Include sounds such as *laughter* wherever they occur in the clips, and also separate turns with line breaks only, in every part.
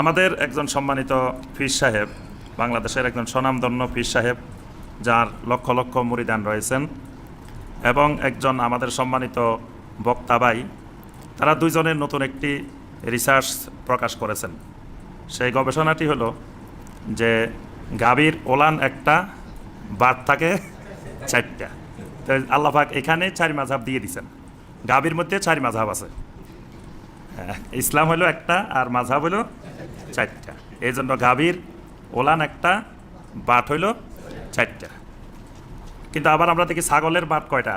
আমাদের একজন সম্মানিত ফির সাহেব, বাংলাদেশের একজন স্বনামধন্য ফির সাহেব, যার লক্ষ লক্ষ মুরিদান রয়েছেন, এবং একজন আমাদের সম্মানিত বক্তা ভাই, তারা দুইজনের নতুন একটি রিসার্চ প্রকাশ করেছেন। সেই গবেষণাটি হলো যে গাভীর ওলান একটা বাট থাকে চারটা। তো আল্লাহাক এখানে চার মাঝাব দিয়ে দিছেন গাভীর মধ্যে চার মাঝাব আছে। ইসলাম হলো একটা আর মাঝাব হলো চারটা। এই জন্য গাভীর, ওলান একটা, বাট হইল চারটা। কিন্তু আবার আমরা দেখি ছাগলের বাট কয়টা?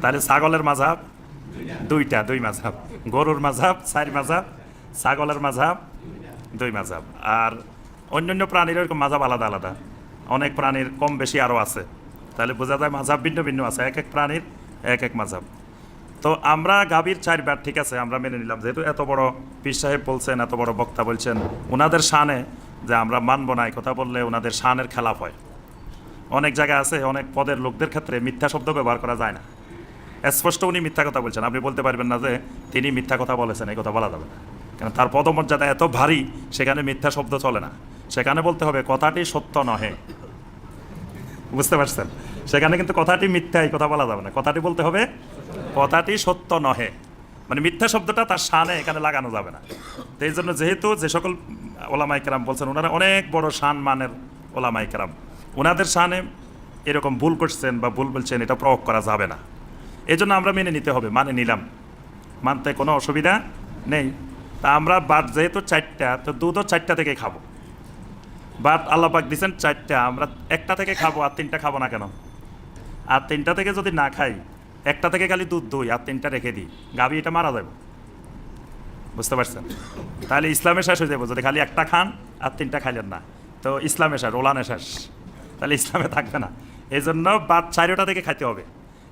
তাহলে ছাগলের মাঝাব দুইটা, দুই মাঝাব গরুর মাঝাব চার মাঝাব ছাগলের মাঝাব দুই মাঝাব আর অন্যান্য প্রাণীর এরকম মাঝাব আলাদা আলাদা। অনেক প্রাণীর কম বেশি আরও আছে। তাহলে বোঝা যায় মাঝাব ভিন্ন ভিন্ন আছে। এক এক প্রাণীর এক এক মাঝাব তো আমরা গাভীর চারবার ঠিক আছে, আমরা মেনে নিলাম। যেহেতু এত বড় পীর সাহেব বলছেন, এত বড় বক্তা বলছেন ওনাদের শানে যে আমরা মানব না, এই কথা বললে ওনাদের শানের খেলাফ হয়। অনেক জায়গায় আছে, অনেক পদের লোকদের ক্ষেত্রে মিথ্যা শব্দ ব্যবহার করা যায় না। স্পষ্ট উনি মিথ্যা কথা বলছেন। আপনি বলতে পারবেন না যে তিনি মিথ্যা কথা বলেছেন, এই কথা বলা যাবে না। কারণ তার পদমর্যাদা এত ভারী, সেখানে মিথ্যা শব্দ চলে না। সেখানে বলতে হবে, কথাটি সত্য নহে। বুঝতে পারছেন? সেখানে কিন্তু কথাটি মিথ্যা এই কথা বলা যাবে না। কথাটি বলতে হবে, কথাটি সত্য নহে। মানে মিথ্যা শব্দটা তার শানে এখানে লাগানো যাবে না। তো এই জন্য যেহেতু যে সকল ওলামাই কেরাম বলছেন, ওনারা অনেক বড় শান মানের ওলামাই কেরাম। ওনাদের শানে এরকম ভুল করছেন বা ভুল বলছেন, এটা প্রয়োগ করা যাবে না। এই জন্য আমরা মেনে নিতে হবে মানে নিলাম। মানতে কোনো অসুবিধা নেই। তা আমরা বাদ, যেহেতু চারটা, তো দুধও চারটা থেকে খাব। বাট আল্লাহ পাক দিচ্ছেন চারটা। আমরা একটা থেকে খাব, আর তিনটা খাব না কেন? আর তিনটা থেকে যদি না খাই, একটা থেকে খালি দুধ দই আর তিনটা রেখে দিই, গাভি এটা মারা যাবে। বুঝতে পারছেন? তাহলে ইসলামে শেষ হয়ে যাব, যদি খালি একটা খান আর তিনটা খাইলেন না। তো ইসলামে শেষ ওলানে শেষ। তাহলে ইসলামে থাকবে না। এই জন্য বাদ চারিটা থেকে খাইতে হবে।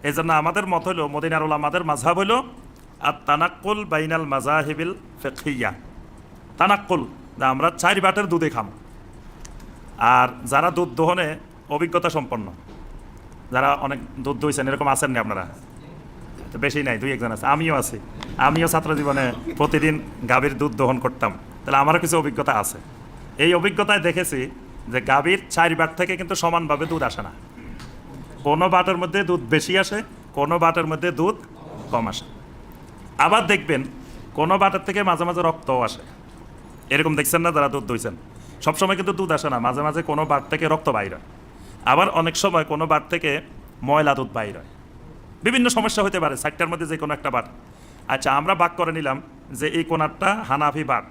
এই জন্য আমাদের মত হলো, মদিনার ওলামাদের মাঝহাব হলো আর তানাক্কুল বাইনাল মাজাহিবিল ফেকিয়া তানাক্কুল আমরা চার বাটের দুধে খাম। আর যারা দুধ দোহনে অভিজ্ঞতা সম্পন্ন, যারা অনেক দুধ দইছেন, এরকম আছেন আপনারা? তো বেশি নাই, দুই একজন আছে। আমিও আছি। আমিও ছাত্র জীবনে প্রতিদিন গাভীর দুধ দোহন করতাম। তাহলে আমারও কিছু অভিজ্ঞতা আছে। এই অভিজ্ঞতায় দেখেছি যে গাভীর চার বাট থেকে কিন্তু সমানভাবে দুধ আসে না। কোনো বাটের মধ্যে দুধ বেশি আসে, কোনো বাটের মধ্যে দুধ কম আসে। আবার দেখবেন, কোনো বাটের থেকে মাঝে মাঝে রক্তও আসে। এরকম দেখছেন না যারা দুধ দইছেন? সবসময় কিন্তু দুধ আসে না, মাঝে মাঝে কোনো বাট থেকে রক্ত বাইর হয়। আবার অনেক সময় কোনো বাট থেকে ময়লা দুধ বাইর হয়। বিভিন্ন সমস্যা হতে পারে সাইটটার মধ্যে যে কোনো একটা বাট আচ্ছা আমরা বাক করে নিলাম যে এই কোনারটা হানাফি বাট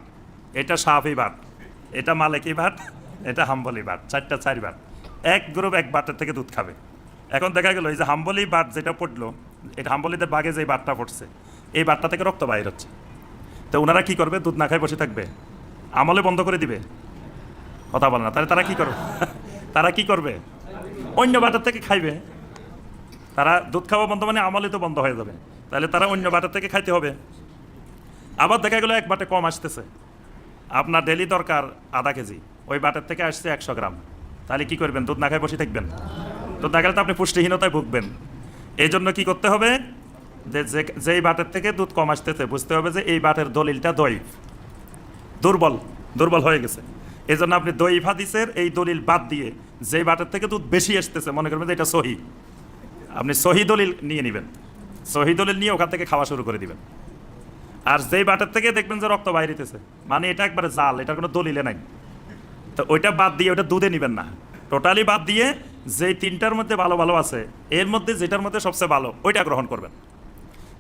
এটা সাহাফি বাট এটা মালিকি বাট এটা হাম্বলি বাট চারটা চার বাট এক গ্রুপ এক বাটের থেকে দুধ খাবে। এখন দেখা গেল এই যে হাম্বলি বাট যেটা পড়ল এটা হাম্বলিদের বাগে যে বাটটা পড়ছে, এই বাটটা থেকে রক্ত বাইর হচ্ছে। তো ওনারা কি করবে? দুধ না খায় বসে থাকবে। আমলে বন্ধ করে দিবে। কথা বলে না। তাহলে তারা কি করবে? তারা কি করবে? অন্য বাটার থেকে খাইবে। তারা দুধ খাওয়া বন্ধ মানে আমলে তো বন্ধ হয়ে যাবে। তাহলে তারা অন্য বাটার থেকে খাইতে হবে। আবার দেখা গেলো এক বাটে কম আসতেছে। আপনার ডেলি দরকার আধা কেজি। ওই বাটের থেকে আসছে একশো গ্রাম। তাহলে কি করবেন? দুধ না খায় বসে থাকবেন। দুধ না খেলে তো আপনি পুষ্টিহীনতায় ভুগবেন। এই জন্য কি করতে হবে? যে যে- যেই বাটের থেকে দুধ কম আসতেছে, বুঝতে হবে যে এই বাটের দলিলটা দই দুর্বল। দুর্বল হয়ে গেছে। এই জন্য আপনি দই হাদিসের এই দলিল বাদ দিয়ে যে বাটের থেকে দুধ বেশি আসতেছে, মনে করবেন যে এটা সহি। আপনি সহি দলিল নিয়ে নেবেন। সহি দলিল নিয়ে ওখান থেকে খাওয়া শুরু করে দিবেন। আর যেই বাটের থেকে দেখবেন যে রক্ত বাইরেতেছে মানে এটা একবারে জাল, এটার কোনো দলিলে নাই। তো ওইটা বাদ দিয়ে ওইটা দুধে নেবেন না। টোটালি বাদ দিয়ে যেই তিনটার মধ্যে ভালো ভালো আছে, এর মধ্যে যেটার মধ্যে সবচেয়ে ভালো, ওইটা গ্রহণ করবেন।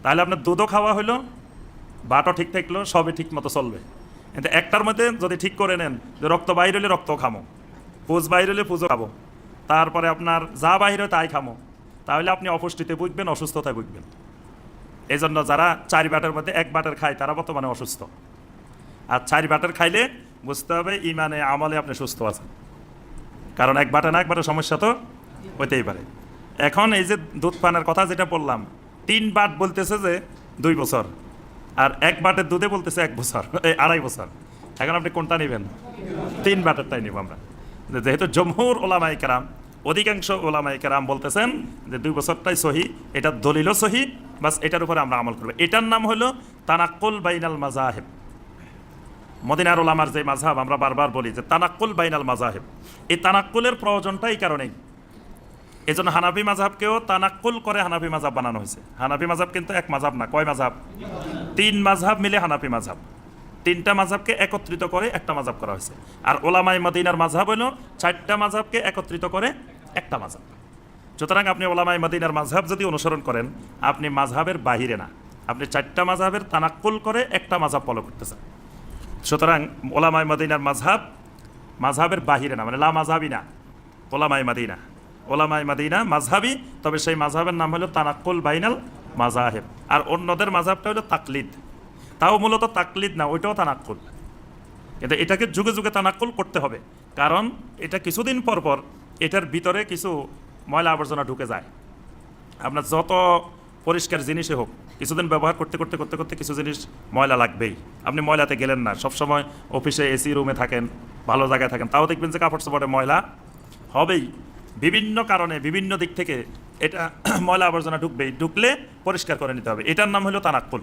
তাহলে আপনার দুধও খাওয়া হলো বাটও ঠিক থাকল, সবই ঠিক মতো চলবে। কিন্তু একটার মধ্যে যদি ঠিক করে নেন যে রক্ত বাইর হলে রক্ত খামো, পুজ বাইর হলে পুজো খাব, তারপরে আপনার যা বাইরে তাই খামো, তাহলে আপনি অপুষ্টিতে বুঝবেন অসুস্থতায় বুঝবেন এই জন্য যারা চার বাটের মধ্যে এক বাটের খায়, তারা বর্তমানে অসুস্থ। আর চার বাটের খাইলে বুঝতে হবে ইমানে, আমলে আপনি সুস্থ আছেন। কারণ এক বাটে না, এক সমস্যা তো হইতেই পারে। এখন এই যে দুধ পানের কথা যেটা বললাম, তিন বাট বলতেছে যে দুই বছর। আর এক বাটের দুধে বলতেছে এক বছর আড়াই বছর। এখন আপনি কোনটা নেবেন? তিন বাটেরটাই নিব আমরা। যেহেতু জমহুর ওলামাই কেরাম, অধিকাংশ ওলামাই কেরাম বলতেছেন যে দুই বছরটাই সহি এটা দলিলও সহি, বাস এটার উপরে আমরা আমল করব। এটার নাম হলো তানাক্কুল বাইনাল মাজাহেব মদিনার ওলামার যে মাঝহাব আমরা বারবার বলি যে তানাক্কুল বাইনাল মাজাহেব এই তানাক্কুলের প্রয়োজনটা এই কারণেই। এই জন্য হানাফি মাঝহাবকেও তানাক্কুল করে হানাফি মাঝহাব বানানো হয়েছে। হানাফি মাঝহাব কিন্তু এক মাঝহাব না। কয় মাঝহাব তিন মাঝহাব মিলে হানাফি মাঝহাব তিনটা মাঝহাবকে একত্রিত করে একটা মাঝহাব করা হয়েছে। আর ওলামাই মদিনার মাঝহাব হলো চারটা মাঝহাবকে একত্রিত করে একটা মাঝহাব সুতরাং আপনি ওলামাই মদিনার মাঝহাব যদি অনুসরণ করেন, আপনি মাঝহাবের বাহিরে না। আপনি চারটা মাঝহাবের তানাক্কুল করে একটা মাঝহাব ফলো করতেছেন সুতরাং ওলামাই মদিনার মাঝহাব মাঝহাবের বাহিরে না মানে লা মাঝহাবি না ওলামাই মাদিনা। ওলামাই মাদিনা মাঝহাবি তবে সেই মাঝহাবের নাম হলো তানাক্কুল বাইনাল মাজাহেব আর অন্যদের মাঝহাবটা হলো তাকলিদ। তাও মূলত তাকলিদ না, ওইটাও তানাক্কুল। কিন্তু এটাকে যুগে যুগে তানাক্কুল করতে হবে। কারণ এটা কিছুদিন পর পর এটার ভিতরে কিছু ময়লা আবর্জনা ঢুকে যায়। আপনার যত পরিষ্কার জিনিসই হোক, কিছুদিন ব্যবহার করতে করতে করতে করতে কিছু জিনিস ময়লা লাগবেই। আপনি ময়লাতে গেলেন না, সবসময় অফিসে এসি রুমে থাকেন, ভালো জায়গায় থাকেন, তাও দেখবেন যে কাপড় চোপড়ে ময়লা হবেই। বিভিন্ন কারণে বিভিন্ন দিক থেকে এটা *clears throat* ময়লা আবর্জনা ঢুকবে ঢুকলে পরিষ্কার করে নিতে হবে। এটার নাম হলো তানাক্কুল।